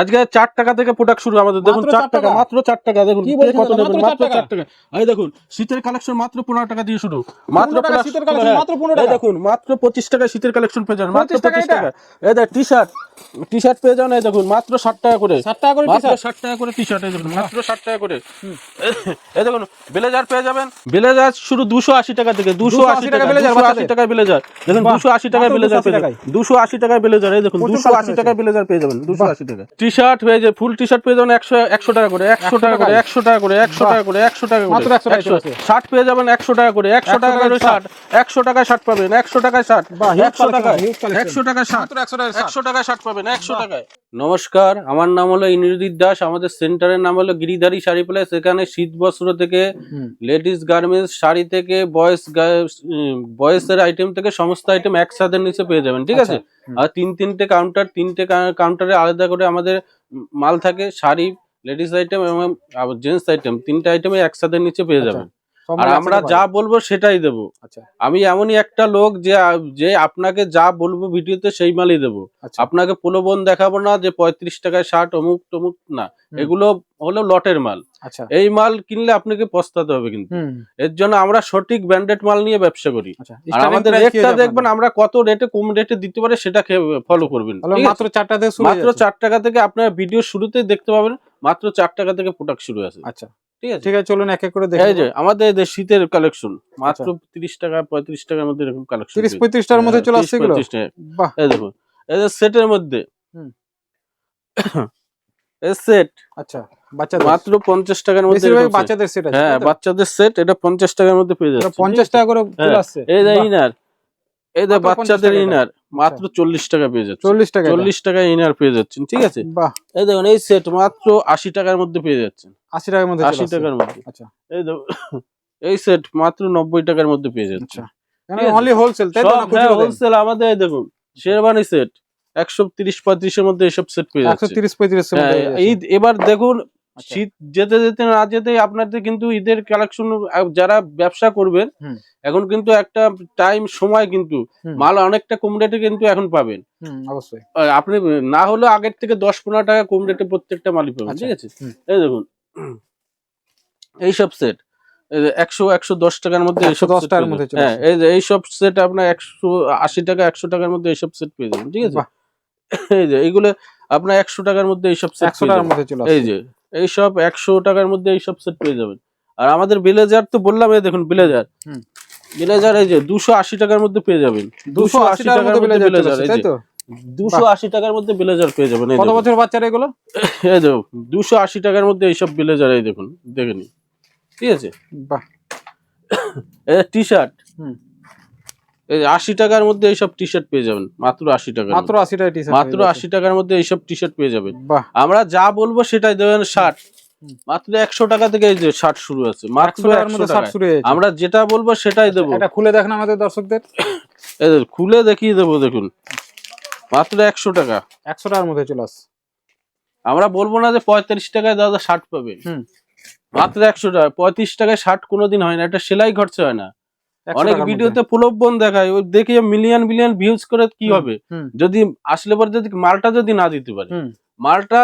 আজকে চার টাকা থেকে প্রোডাক্ট শুরু আমাদের দেখুন চার টাকা টাকা? মাত্র চার টাকা দেখুন কত নেবেন? মাত্র চার টাকা। এই দেখুন শীতের কালেকশন মাত্র পনেরো টাকা দিয়ে শুরু। মাত্র শীতের collection, হ্যাঁ, মাত্র 15 এই টাকা। দেখুন মাত্র পঁচিশ টাকায় শীতের কালেকশন পেয়ে যাবেন মাত্র পঁচিশ টাকা এই দেখ টি শার্ট টি শার্ট পেয়ে যাবেন এই দেখুন মাত্র ষাট টাকা করে। ষাট টাকা করে মাত্র ষাট টাকা করে টি শার্ট এই দেখুন মাত্র ষাট টাকা করে। এই দেখুন ব্লেজার পেয়ে যাবেন। ব্লেজার শুরু দুশো আশি টাকা থেকে দুশো আশি টাকা ব্লেজার, আশি। টাকায় ব্লেজার দেখুন দুশো আশি টাকায় মাত্র ব্লেজার পেয়ে যাবেন। দুশো আশি টাকায় ব্লেজার এই দেখুন দুশো আশি। টাকায় ব্লেজার পেয়ে যাবেন দুশো আশি টাকা টি শার্ট পেয়ে যায় ফুল টি শার্ট পেয়ে যাবেন একশো একশো টাকা করে একশো টাকা করে একশো টাকা করে একশো টাকা করে একশো টাকা করে মাত্র 100 একশো শার্ট পেয়ে যাবেন একশো টাকা করে একশো টাকা করে শার্ট একশো টাকায় শার্ট পাবেন একশো টাকায় শার্ট বা একশো টাকা টাকায় একশো টাকায় শার্ট মাত্র 100 টাকায় ষাট। একশো টাকায় শার্ট পাবেন একশো টাকায় নমস্কার আমার নাম হলো ইন্দ্রজিৎ দাস আমাদের সেন্টারের নাম হলো গিরিধারী শাড়ি প্লেস এখানে শীত বস্ত্র থেকে লেডিস গার্মেন্টস শাড়ি থেকে বয়েস বয়েসের আইটেম থেকে সমস্ত আইটেম একসাথে নিচে পেয়ে যাবেন ঠিক আছে? আচ্ছা, আর তিন তিনটে কাউন্টার তিনটে কাউন্টারে আলাদা করে আমাদের মাল থাকে শাড়ি লেডিস আইটেম এবং জেন্টস আইটেম তিনটে আইটেমে একসাথে নিচে পেয়ে আচ্ছা, যাবেন। আর আমরা যা বলব সেটাই দেবো। আচ্ছা। আমি এমনই একটা লোক যে যে আপনাকে যা বলব ভিডিওতে সেই মালই দেবো। আচ্ছা। আপনাকে প্রলোভন দেখাবো না যে পঁয়ত্রিশ টাকায় শার্ট অমুক টমুক না। এগুলো হলো লটের মাল। আচ্ছা। এই মাল কিনলে আপনাকে পছতাতে হবে কিন্তু। এর জন্য আমরা সঠিক ব্র্যান্ডেড মাল নিয়ে ব্যবসা করি। আচ্ছা। আর আমাদের রেটটা দেখবেন আমরা কত রেটে কম রেটে দিতে পারে সেটা ফলো করবেন? মাত্র শুরু হয়ে মাত্র চার টাকা থেকে আপনার ভিডিও শুরুতেই দেখতে পাবেন মাত্র চার টাকা থেকে প্রোডাক্ট শুরু আছে। আচ্ছা। ঠিক আছে? ঠিক আছে চলুন এক এক করে দেখে এই যে আমাদের শীতের কালেকশন মাত্র আচ্ছা। টাকা পঁয়ত্রিশ টাকার মধ্যে এরকম কালেকশন তিরিশ পঁয়ত্রিশ টাকার মধ্যে চলে আসছে এগুলো? বাহ। এই দেখুন এই যে সেটের মধ্যে। এই সেট আচ্ছা বাচ্চাদের। মাত্র টাকার মধ্যে বেশিরভাগ বাচ্চাদের সেট আছে হ্যাঁ বাচ্চাদের সেট এটা পঞ্চাশ টাকার মধ্যে পেয়ে যাচ্ছে। পঞ্চাশ টাকা করে চলে হ্যাঁ, আসছে। এই যে ইনার এই যে বাচ্চাদের ইনার মাত্র চল্লিশ টাকা পেয়ে যাচ্ছে চল্লিশ টাকা চল্লিশ টাকায় ইনার পেয়ে যাচ্ছেন ঠিক আছে? এই দেখুন এই সেট মাত্র আশি টাকার মধ্যে পেয়ে যাচ্ছেন। আশি টাকার মধ্যে আশি টাকার মধ্যে। আচ্ছা। এই দেখুন এই সেট মাত্র নব্বই টাকার মধ্যে পেয়ে যাচ্ছে আচ্ছা। অনলি হোলসেল তাই না? হোলসেল আমাদের দেখুন শেরবানি সেট একশো তিরিশ পঁয়ত্রিশের মধ্যে এসব সেট পেয়ে একশো যাচ্ছে। তিরিশ পঁয়ত্রিশ হ্যাঁ, এবার দেখুন আচ্ছা। শীত যেতে যেতে না যেতে আপনাদের কিন্তু ঈদের কালেকশন যারা ব্যবসা করবেন এখন কিন্তু একটা টাইম সময় কিন্তু মাল অনেকটা কম রেটে কিন্তু এখন পাবেন। অবশ্যই। আপনি না হলেও আগের থেকে দশ পনেরো টাকা কম রেটে প্রত্যেকটা মালই পাবেন আচ্ছা। ঠিক আছে? এই দেখুন। এইসব সেট একশো একশো দশ টাকার মধ্যে এইসব টাকার মধ্যে হ্যাঁ এই যে এইসব সেট আপনার একশো আশি টাকা একশো টাকার মধ্যে এইসব সেট পেয়ে যাবেন ঠিক আছে? এই যে এইগুলো আপনার একশো টাকার মধ্যে এইসব সেট একশো টাকার মধ্যে চলে এই যে এইসব একশো টাকার মধ্যে এইসব সেট পেয়ে যাবেন। আর আমাদের ব্লেজার তো বললাম এই দেখুন ব্লেজার হুম। ব্লেজার এই যে দুশো আশি টাকার মধ্যে পেয়ে যাবেন। দুশো আশি টাকার মধ্যে ব্লেজার এই যে। দুশো আশি টাকার মধ্যে ব্লেজার পেয়ে যাবেন এই কত বছর বাচ্চারা এগুলো? এই দেখুন দুশো আশি টাকার মধ্যে এইসব ব্লেজার এই দেখুন দেখে নিন। ঠিক আছে? বাহ। টি শার্ট আশি টাকার মধ্যে এইসব টি শার্ট পেয়ে যাবেন মাত্র আশি টাকা মাত্র আশি টাকা মাত্র আশি টাকার মধ্যে এইসব টি শার্ট পেয়ে যাবেন। আমরা যা বলব সেটাই দেবেন শার্ট মাত্র একশো টাকা থেকে এই যে শার্ট শুরু আছে মাত্র আমরা যেটা বলব সেটাই দেবো। এটা খুলে দেখেন আমাদের দর্শকদের। দেখুন, খুলে দেখিয়ে দেবো দেখুন। মাত্র একশো টাকা। একশো টাকার মধ্যে চলে আসছে। আমরা বলব না যে পঁয়ত্রিশ টাকায় দাদা শার্ট পাবে। মাত্র একশো টাকা। পঁয়ত্রিশ টাকায় শার্ট কোনোদিন হয় না। এটা সেলাই খরচা হয় না। 100 অনেক ভিডিওতে প্রলোভন দেখায় ওই দেখে মিলিয়ন মিলিয়ন ভিউজ করে কি হবে? যদি আসলে পরে যদি মালটা যদি না দিতে পারে মালটা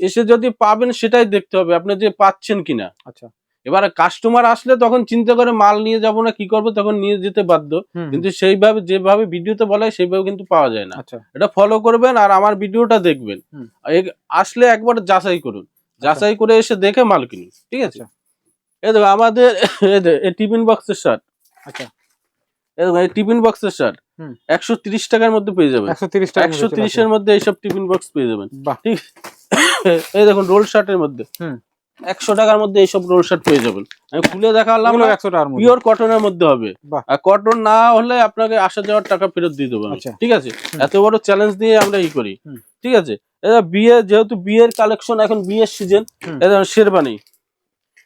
এসে যদি পাবেন সেটাই দেখতে হবে আপনি যে পাচ্ছেন কিনা। আচ্ছা। এবারে কাস্টমার আসলে তখন চিন্তা করে মাল নিয়ে যাব না কি করব? তখন নিয়ে যেতে বাধ্য। কিন্তু সেইভাবে যেভাবে ভিডিওতে বলা হয় সেইভাবে কিন্তু পাওয়া যায় না। আচ্ছা। এটা ফলো করবেন আর আমার ভিডিওটা দেখবেন। আসলে একবার যাচাই করুন। যাচাই করে এসে দেখে মাল কিনুন ঠিক আছে? আচ্ছা। এই দেখো আমাদের টিফিন বক্সের শার্ট আচ্ছা। এই টিফিন বক্সের শার্ট একশো তিরিশ টাকার মধ্যে পেয়ে যাবেন। একশো তিরিশ টাকা একশো তিরিশের মধ্যে এইসব টিফিন বক্স পেয়ে যাবেন। ঠিক এই দেখুন রোল শার্টের মধ্যে। হুম। একশো টাকার মধ্যে এইসব রোল শার্ট পেয়ে যাবেন। আমি খুলে দেখালাম একশো টাকার পিওর কটনের মধ্যে হবে। আর কটন না হলে আপনাকে আসা যাওয়ার টাকা ফেরত দিয়ে দেবো আচ্ছা। ঠিক আছে? এত বড় চ্যালেঞ্জ দিয়ে আমরা ই করি। ঠিক আছে? এটা বিয়ে যেহেতু বিয়ের কালেকশন এখন বিয়ের সিজন। এটা শেরবানি।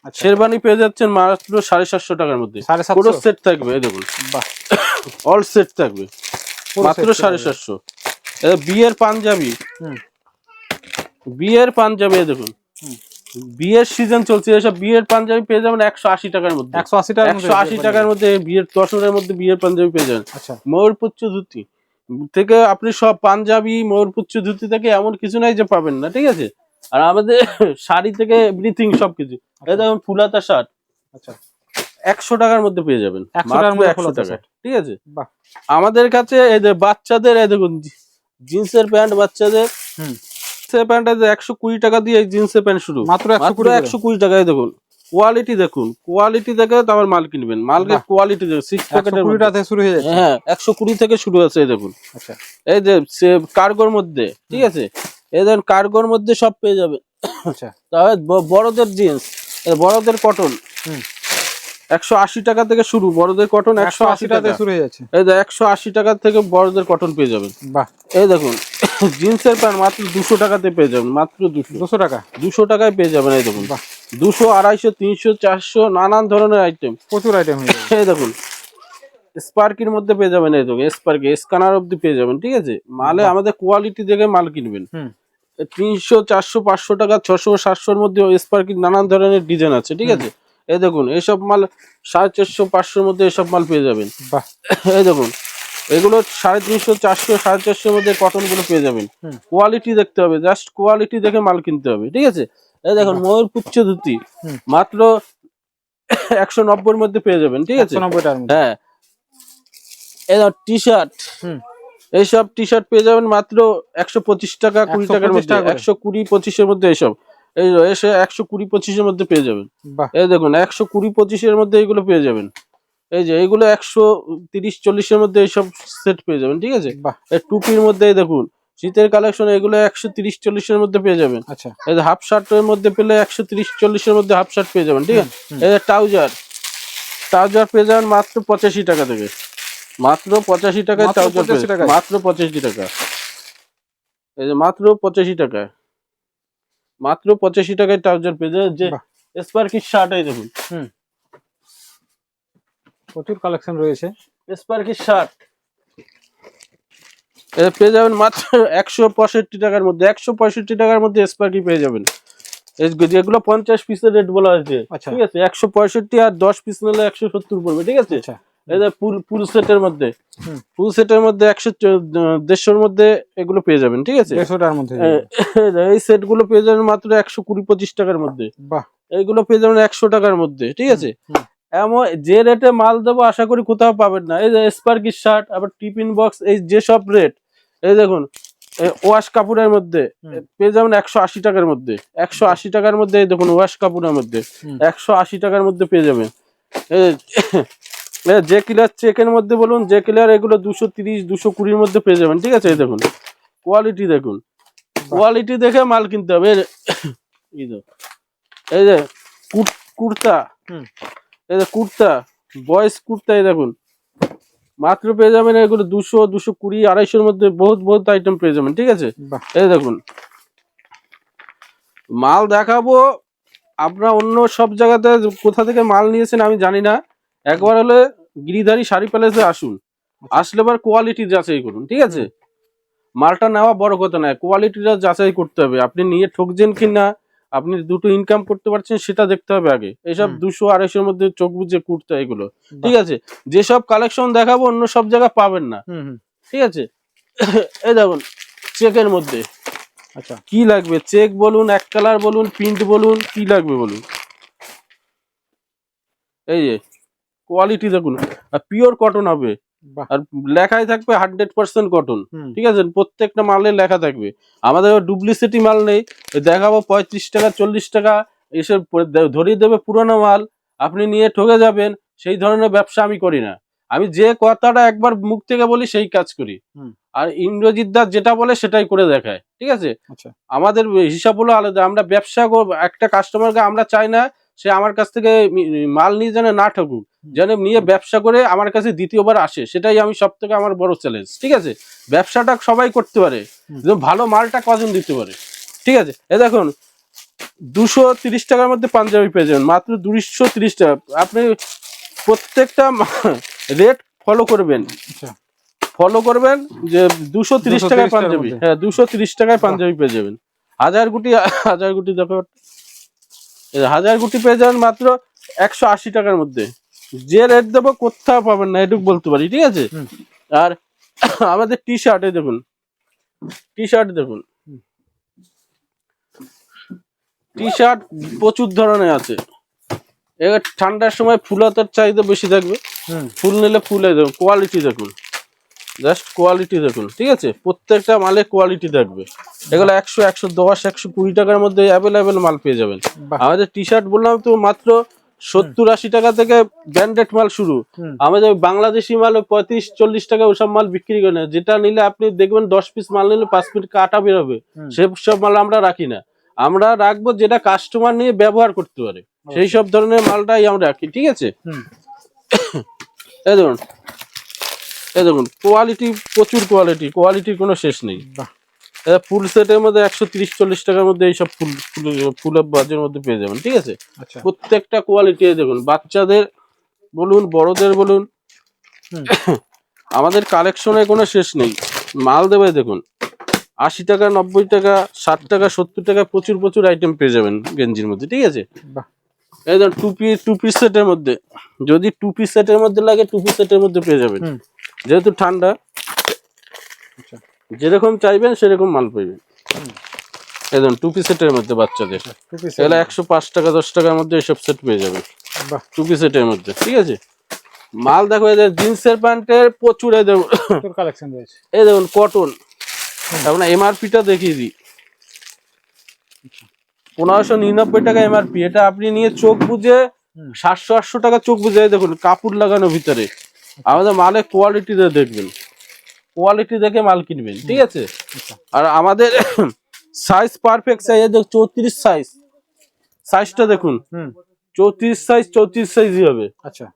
শেরবানি পেয়ে যাচ্ছেন মাত্র সাড়ে সাতশো টাকার মধ্যে। পুরো সেট থাকবে এই দেখুন। বাহ। অল সেট থাকবে। মাত্র সাড়ে সাতশো। বিয়ের পাঞ্জাবি। বিয়ের পাঞ্জাবি দেখুন। বিয়ের সিজন চলছে এসব বিয়ের পাঞ্জাবি পেয়ে যাবেন একশো আশি টাকার মধ্যে। একশো আশি মধ্যে একশো আশি টাকার মধ্যে বিয়ের দশনের মধ্যে বিয়ের পাঞ্জাবি পেয়ে যাবেন। আচ্ছা। ময়ূরপুচ্ছ ধুতি। থেকে আপনি সব পাঞ্জাবি ময়ূরপুচ্ছ ধুতি থেকে এমন কিছু নাই যে পাবেন না ঠিক আছে? আর আমাদের শাড়ি থেকে এভরিথিং সবকিছু। এই দেখুন ফুলাতা শার্ট আচ্ছা। একশো টাকার মধ্যে পেয়ে যাবেন। 100 টাকার একশো টাকা ঠিক আছে? আমাদের কাছে এই যে বাচ্চাদের এই দেখুন জিন্সের প্যান্ট বাচ্চাদের। জিন্সের প্যান্ট একশো কুড়ি টাকা দিয়ে জিন্সের প্যান্ট শুরু। মাত্র একশো কুড়ি টাকায়। দেখুন কোয়ালিটি দেখুন। কোয়ালিটি দেখে তারপর মাল কিনবেন। মালকে কোয়ালিটি দেখুন সিক্স প্যাকেটের থেকে শুরু হয়ে যাচ্ছে। হ্যাঁ একশো কুড়ি থেকে শুরু আছে এই দেখুন। আচ্ছা। এই যে কার্গোর মধ্যে ঠিক আছে? এই দেখুন কার্গোর মধ্যে সব পেয়ে যাবে। আচ্ছা। তাহলে বড়দের জিন্স। বড়দের কটন। একশো আশি টাকা থেকে শুরু বড়দের কটন একশো আশি টাকা শুরু হয়ে যাচ্ছে। এই একশো আশি টাকা থেকে বড়দের কটন পেয়ে যাবেন। বাহ। এই দেখুন জিন্সের প্যান্ট মাত্র দুশো টাকাতে পেয়ে যাবেন মাত্র দুশো। দুশো টাকা? দুশো টাকায় পেয়ে যাবেন এই দেখুন। বাহ। দুশো আড়াইশো তিনশো চারশো নানান ধরনের আইটেম প্রচুর আইটেম এই দেখুন স্পার্কির মধ্যে পেয়ে যাবেন এই দেখুন স্পার্কি স্ক্যানার অব্দি পেয়ে যাবেন ঠিক আছে? মালে আমাদের কোয়ালিটি দেখে মাল কিনবেন। হুম। তিনশো চারশো পাঁচশো টাকা ছশো সাতশোর মধ্যে স্পার্কির নানান ধরনের ডিজাইন আছে ঠিক আছে? এই দেখুন এইসব মাল সাড়ে চারশো পাঁচশোর মধ্যে এসব মাল পেয়ে যাবেন। বাহ। এই দেখুন এগুলো সাড়ে তিনশো চারশো সাড়ে চারশোর মধ্যে কটনগুলো পেয়ে যাবেন। কোয়ালিটি দেখতে হবে জাস্ট কোয়ালিটি দেখে মাল কিনতে হবে ঠিক আছে? এই দেখুন ময়ূর পুচ্ছ ধুতি মাত্র একশো নব্বইয়ের মধ্যে পেয়ে যাবেন ঠিক আছে? হ্যাঁ। এই টি শার্ট এইসব টি শার্ট পেয়ে যাবেন মাত্র একশো পঁচিশ টাকা কুড়ি টাকার মধ্যে একশো কুড়ি পঁচিশের মধ্যে এইসব। এই এসে একশো কুড়ি পঁচিশের মধ্যে পেয়ে যাবেন। বাহ। এই দেখুন একশো কুড়ি পঁচিশের মধ্যে এইগুলো পেয়ে যাবেন। এই যে এইগুলো একশো তিরিশ চল্লিশের মধ্যে এইসব সেট পেয়ে যাবেন ঠিক আছে? বাহ। এই টুপির মধ্যে দেখুন শীতের কালেকশন এগুলো একশো তিরিশ চল্লিশের মধ্যে পেয়ে যাবেন। আচ্ছা। এই যে হাফ শার্টের মধ্যে পেলে একশো তিরিশ চল্লিশের মধ্যে হাফ শার্ট পেয়ে যাবেন ঠিক আছে? এই যে ট্রাউজার। ট্রাউজার পেয়ে যাবেন মাত্র পঁচাশি টাকা থেকে। মাত্র পঁচাশি টাকায় মাত্র ট্রাউজার 85 পেয়ে- টাকায়? মাত্র পঁচাশি টাকা। এই যে মাত্র পঁচাশি টাকায়। মাত্র পঁচাশি টাকায় ট্রাউজার পেয়ে যে বাহ। স্পার্কির শার্ট এই দেখুন। প্রচুর কালেকশন রয়েছে। স্পার্কির শার্ট এটা পেয়ে যাবেন মাত্র একশো পঁয়ষট্টি টাকার মধ্যে। একশো পঁয়ষট্টি টাকার মধ্যে স্পার্কি পেয়ে যাবেন। যেগুলো পঞ্চাশ পিসের রেট বলা হয়েছে আচ্ছা। ঠিক আছে? একশো পঁয়ষট্টি আর দশ পিস নিলে একশো সত্তর পড়বে ঠিক আছে? যে ফুল ফুল সেটের মধ্যে। ফুল সেটের মধ্যে একশো দেড়শোর মধ্যে এগুলো পেয়ে যাবেন ঠিক আছে? দেড়শো টাকার মধ্যে এই সেটগুলো পেয়ে যাবেন মাত্র একশো কুড়ি পঁচিশ টাকার মধ্যে। বাহ। এইগুলো পেয়ে যাবেন একশো টাকার মধ্যে ঠিক আছে। এমন যে রেটে মাল দেবো আশা করি কোথাও পাবেন না। এই যে স্পার্কির শার্ট আবার টিফিন বক্স এই যেসব রেট এই দেখুন ওয়াশ কাপড়ের মধ্যে পেয়ে যাবেন একশো আশি টাকার মধ্যে। একশো আশি টাকার মধ্যে দেখুন ওয়াশ কাপড়ের মধ্যে। একশো আশি টাকার মধ্যে পেয়ে যাবেন। যে কিলার চেকের মধ্যে বলুন যে কিলার এগুলো দুশো তিরিশ দুশো কুড়ির মধ্যে পেয়ে যাবেন ঠিক আছে? এই দেখুন কোয়ালিটি দেখুন। কোয়ালিটি দেখে মাল কিনতে হবে। এই- এই যে এই যে কুর্তা। এই যে কুর্তা বয়েস কুর্তা এই দেখুন। মাত্র পেয়ে যাবেন এগুলো দুশো দুশো কুড়ি আড়াইশোর মধ্যে বহুত বহুত আইটেম পেয়ে যাবেন ঠিক আছে? এই দেখুন। মাল দেখাবো আপনারা অন্য সব জায়গাতে কোথা থেকে মাল নিয়েছেন আমি জানি না। একবার হলে গিরিধারী শাড়ি প্যালেসে আসুন। আসলে এবার কোয়ালিটি যাচাই করুন ঠিক আছে? মালটা নেওয়া বড় কথা নয় কোয়ালিটিটা যাচাই করতে হবে। আপনি নিয়ে ঠকছেন কি না আপনি দুটো ইনকাম করতে পারছেন সেটা দেখতে হবে আগে। এসব হুম। দুশো আড়াইশোর মধ্যে চোখ বুঝে কুর্তা এগুলো ঠিক আছে? যেসব কালেকশন দেখাবো অন্য সব জায়গায় পাবেন না। ঠিক আছে? এই দেখুন চেকের মধ্যে। আচ্ছা। কি লাগবে? চেক বলুন এক কালার বলুন প্রিন্ট বলুন কি লাগবে বলুন? এই যে কোয়ালিটি দেখুন আর পিওর কটন হবে। আর লেখাই থাকবে হান্ড্রেড পার্সেন্ট কটন ঠিক আছে? প্রত্যেকটা মালে লেখা থাকবে। আমাদের ডুপ্লিসিটি মাল নেই দেখাবো পঁয়ত্রিশ টাকা চল্লিশ টাকা দে- ধরিয়ে দেবে পুরোনো মাল। আপনি নিয়ে ঠকে যাবেন সেই ধরনের ব্যবসা আমি করি না। আমি যে কথাটা একবার মুখ থেকে বলি সেই কাজ করি। আর ইন্দ্রজিৎ দাস যেটা বলে সেটাই করে দেখায় ঠিক আছে? আচ্ছা। আমাদের হিসাব হলো আলাদা আমরা ব্যবসা করব একটা কাস্টমারকে আমরা চাই না সে আমার কাছ থেকে মাল নিয়ে যেন না ঠকুক। যেন নিয়ে ব্যবসা করে আমার কাছে দ্বিতীয়বার আসে সেটাই আমি সব থেকে আমার বড় চ্যালেঞ্জ ঠিক আছে? ব্যবসাটা সবাই করতে পারে ভালো মালটা কজন দিতে পারে ঠিক আছে? এ দেখুন দুশো তিরিশ টাকার মধ্যে পাঞ্জাবি পেয়ে যাবেন মাত্র দুশো তিরিশ টাকা। আপনি প্রত্যেকটা রেট ফলো করবেন। আচ্ছা। ফলো করবেন যে দুশো তিরিশ টাকায় পাঞ্জাবি হ্যাঁ দুশো তিরিশ টাকায় পাঞ্জাবি পেয়ে যাবেন। হাজার গুটি হাজার গুটি দেখো। হাজার গুটি পেয়ে যাবেন মাত্র একশো আশি টাকার মধ্যে। যে রেট দেবো কোথাও পাবেন না এটুকু বলতে পারি ঠিক আছে? আর আমাদের টি শার্ট দেখুন টি শার্ট দেখুন। টি শার্ট প্রচুর ধরনের আছে। এবার ঠান্ডার সময় ফুলাতার চাহিদা বেশি থাকবে। ফুল নিলে ফুলে দেখুন কোয়ালিটি দেখুন। জাস্ট কোয়ালিটি দেখুন ঠিক আছে? প্রত্যেকটা মালে কোয়ালিটি থাকবে। এগুলো একশো একশো দশ একশো কুড়ি টাকার মধ্যে অ্যাভেলেবেল মাল পেয়ে যাবেন। আমাদের টি শার্ট বললাম তো মাত্র সত্তর আশি টাকা থেকে ব্র্যান্ডেড মাল শুরু। আমাদের বাংলাদেশি মাল পঁয়ত্রিশ চল্লিশ টাকা ওসব মাল বিক্রি করে না। যেটা নিলে আপনি দেখবেন দশ পিস মাল নিলে পাঁচ পিস কাটা বেরোবে হুম। সে সব মাল আমরা রাখি না। আমরা রাখব যেটা কাস্টমার নিয়ে ব্যবহার করতে পারে। সেই সব ধরনের মালটাই আমরা রাখি ঠিক আছে? এই দেখুন এই দেখুন কোয়ালিটি প্রচুর কোয়ালিটি কোয়ালিটির কোনো শেষ নেই। ফুল সেটের মধ্যে একশো তিরিশ চল্লিশ টাকার মধ্যে এইসব ফুল ফুল বাজের মধ্যে পেয়ে যাবেন ঠিক আছে? আচ্ছা। প্রত্যেকটা কোয়ালিটি দেখুন বাচ্চাদের বলুন বড়দের বলুন। আমাদের কালেকশনে কোনো শেষ নেই। মাল দেবে দেখুন আশি টাকা নব্বই টাকা ষাট টাকা সত্তর টাকা প্রচুর প্রচুর আইটেম পেয়ে যাবেন গেঞ্জির মধ্যে ঠিক আছে? এই ধর টু পিস টু পিস সেটের মধ্যে যদি টু পিস সেটের মধ্যে লাগে টু পিস সেটের মধ্যে পেয়ে যাবেন। যেহেতু ঠান্ডা আচ্ছা। যেরকম চাইবেন সেরকম মাল পাইবেন। ধরুন টু পিস সেটের মধ্যে বাচ্চাদের এগুলো একশো পাঁচ টাকা দশ টাকার মধ্যে এইসব সেট পেয়ে যাবেন। টু পিস সেটের মধ্যে ঠিক আছে? মাল দেখো এই জিন্সের প্যান্টের প্রচুর এই দেখুন। কালেকশন রয়েছে। এই দেখুন কটন আপনার এমআরপিটা দেখিয়ে দিই। পনেরোশো নিরানব্বই টাকা এমআরপি এটা আপনি নিয়ে চোখ বুঝে সাতশো আটশো টাকা চোখ বুঝে দেখুন কাপড় লাগানো ভিতরে। আমাদের মালের কোয়ালিটি দেখবেন। কোয়ালিটি দেখে মাল কিনবেন ঠিক আছে? আচ্ছা। আর আমাদের সাইজ পারফেক্ট সাইজ দেখুন চৌত্রিশ সাইজ সাইজটা দেখুন। হুম। চৌত্রিশ সাইজ চৌত্রিশ সাইজই হবে। আচ্ছা।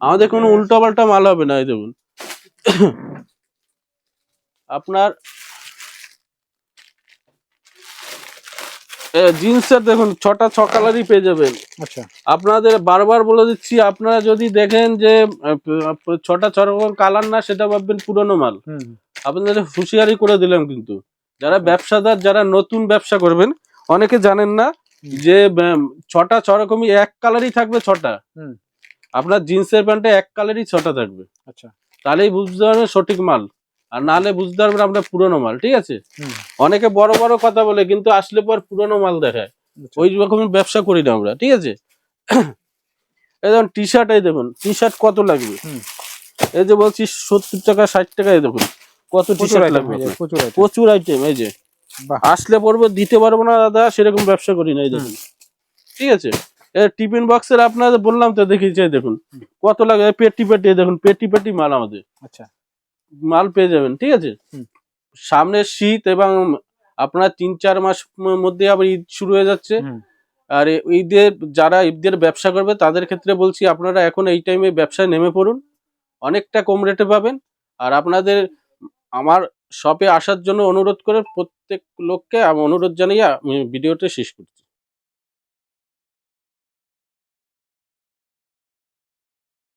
আমাদের কোনো উল্টা পাল্টা মাল হবে না এই দেখুন। আপনার জিন্সের দেখুন ছটা ছ কালারই পেয়ে যাবেন। আচ্ছা। আপনাদের বারবার বলে দিচ্ছি আপনারা যদি দেখেন যে ছটা ছ রকম কালার না সেটা ভাববেন পুরনো মাল। আপনাদের হুঁশিয়ারি করে দিলাম কিন্তু। যারা ব্যবসাদার যারা নতুন ব্যবসা করবেন অনেকে জানেন না যে ছটা ছ রকমই এক কালারই থাকবে ছটা। আপনার জিন্সের প্যান্টে এক কালারই ছটা থাকবে। আচ্ছা। তাহলেই বুঝতে পারবেন সঠিক মাল। আর নাহলে বুঝতে পারবেন আপনার পুরনো মাল ঠিক আছে? অনেকে বড় বড় কথা বলে কিন্তু আসলে পর পুরনো মাল দেখায়। আচ্ছা। ওই রকমের ব্যবসা করি না আমরা ঠিক আছে? এই দেখুন টি শার্ট এই দেখুন টি শার্ট কত লাগবে? এই যে বলছি সত্তর টাকা ষাট টাকা দেখুন কত টি শার্ট লাগবে আপনার? প্রচুর আইটেম এই যে। আসলে পড়ব দিতে পারব না দাদা সেরকম ব্যবসা করি না এই দেখুন। ঠিক আছে? টিফিন বক্সের আপনাদের বললাম তো দেখিয়েছি এই দেখুন। কত লাগে পেটি পেটি দেখুন পেটি পেটি মাল আমাদের। আচ্ছা। মাল পেয়ে যাবেন ঠিক আছে। সামনে শীত এবং আপনার তিন চার মাস মধ্যে আবার ঈদ শুরু হয়ে যাচ্ছে। আর ঈদের যারা ঈদের ব্যবসা করবে তাদের ক্ষেত্রে বলছি আপনারা এখন এই টাইমে ব্যবসায় নেমে পড়ুন। অনেকটা কম রেটে পাবেন। আর আপনাদের আমার শপে আসার জন্য অনুরোধ করে প্রত্যেক লোককে আমি অনুরোধ জানিয়ে আমি ভিডিওটা শেষ করছি।